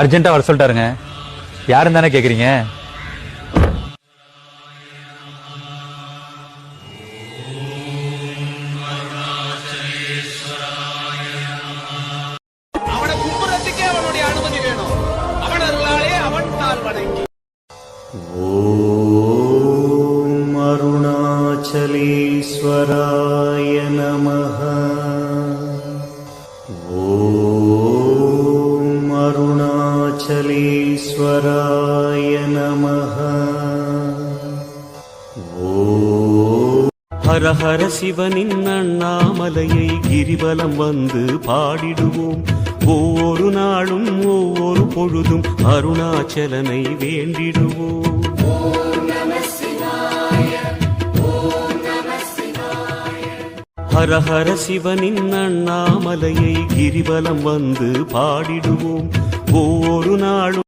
அர்ஜென்ட்டா வர சொல்லிட்டாருங்க. யாருன்னு தானே கேக்குறீங்க? அவனை கும்புறதுக்கே अरुणाचलेश्वराय नमः ஹர ஹர சிவனின் அண்ணாமலையை கிரிவலம் வந்து பாடிடுவோம் ஒவ்வொரு நாளும் ஒவ்வொரு பொழுதும் அருணாச்சலனை வேண்டிடுவோம் ஹர ஹர சிவனின் அண்ணாமலையை கிரிவலம் வந்து பாடிடுவோம் ஒவ்வொரு நாளும்